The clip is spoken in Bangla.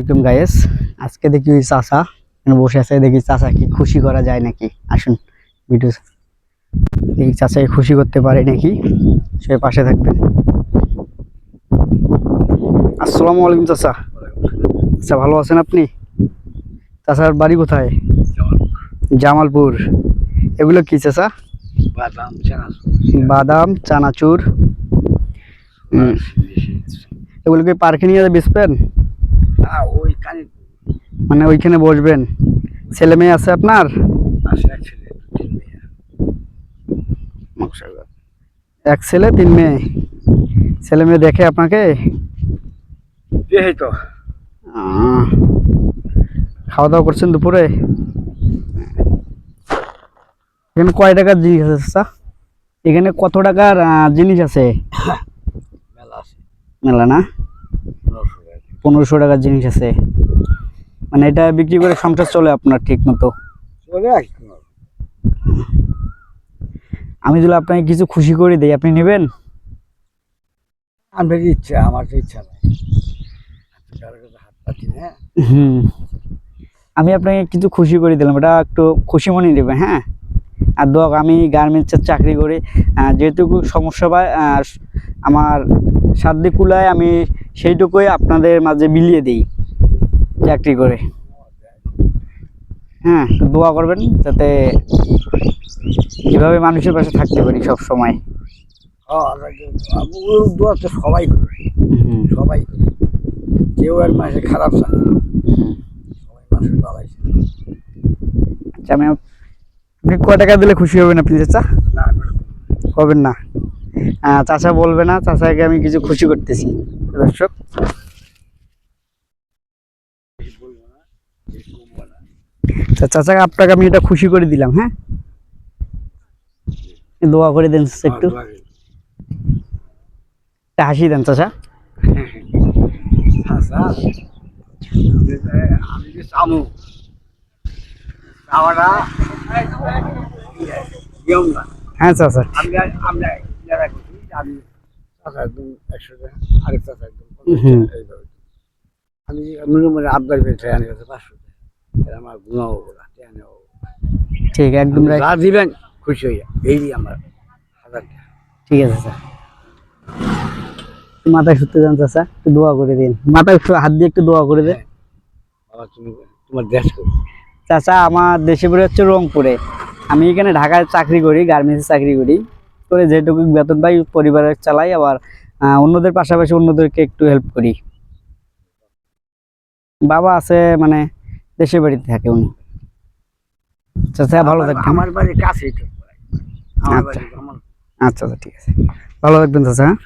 একদম গায়েস আজকে দেখি ওই চাচা এখানে বসে আছে দেখি চাচাকে খুশি করা যায় নাকি? আসুন ভিডিও দেখি চাচাকে খুশি করতে পারে নাকি? সে পাশে থাকবেন। আসসালামু আলাইকুম চাচা। আচ্ছা ভালো আছেন আপনি? চাচার বাড়ি কোথায়? জামালপুর। এগুলো কি চাচা? বাদাম চানাচ বাদাম চানাচুর। হুম, এগুলো কি পার্কে নিয়ে বেচবেন? মানে ওইখানে বসবেন। ছেলে মেয়ে আছে আপনার? এক ছেলে তিন মেয়ে। এক ছেলে তিন মেয়ে। দেখে আপনাকে? তো। খাওয়া দাওয়া করছেন দুপুরে? এখানে কয় টাকার জিনিস আছে চাচা? এখানে কত টাকার জিনিস আছে? মেলা আছে। মেলা না? পনেরোশো টাকার জিনিস আছে। মানে এটা বিক্রি করে সংসার চলে আপনার ঠিক মতো আমি যদি আপনাকে কিছু খুশি করে দিই আপনি নেবেন? আমার ইচ্ছা আমার ইচ্ছা হুম। আমি আপনাকে কিছু খুশি করে দিলাম এটা একটু খুশি মনে নেবেন হ্যাঁ? আর দোয়া আমি গার্মেন্টসের চাকরি করি যেহেতু সমস্যা পায় আমার সাধ্য কুলায় আমি সেইটুকুই আপনাদের মাঝে বিলিয়ে দিই চাকরি করে। হ্যাঁ দোয়া করবেন যাতে এভাবে মানুষের পাশে থাকতে পারি সব সময়। দোয়া তো সবাই করে হুম। সবাই করে কেউ আর মাসে খারাপ চায় না। সবাই মানুষের ভালাই চায়। আচ্ছা আমি আপনি কয় টাকা দিলে খুশি হবেন আপনি চাচা? হবেন না। চাচা বলবে না চাচাকে আমি কিছু খুশি করতেছি। দর্শক। চাচাকে আপনাকে আমি এটা খুশি করে দিলাম হ্যাঁ? দোয়া করে দেন একটু। একটা হাসি দেন চাচা। হ্যাঁ চাচা। আমি আমরা যারা করছি আমি চাষা একদম একশো টাকা আরেক চাষা একদম এইভাবে আমি মনে আবদার পেয়েছে আনে কাছে পাঁচশো টাকা। আমার গুণাও ওরা টেনেও ঠিক একদম যা দিবেন খুশি হইয়া এই আমার হাজার টাকা। ঠিক আছে স্যার। মাথায় শুতে যান চাচা একটু দোয়া করে দিন। মাথায় হাত দিয়ে একটু দোয়া করে দেন। তুমি তোমার দেশ করি। চাচা আমার দেশে পড়ে হচ্ছে রংপুরে। আমি এখানে ঢাকায় চাকরি করি গার্মেন্টসে চাকরি করি। করে যেটুকু বেতন পাই পরিবারের চালাই আবার অন্যদের পাশাপাশি অন্যদেরকে একটু হেল্প করি। বাবা আছে মানে দেশের বাড়িতে থাকে উনি। আচ্ছা ভালো থাকবেন। আমার বাড়ি কাছে তো। আচ্ছা। আচ্ছা আচ্ছা ঠিক আছে। ভালো থাকবেন চাচা হ্যাঁ?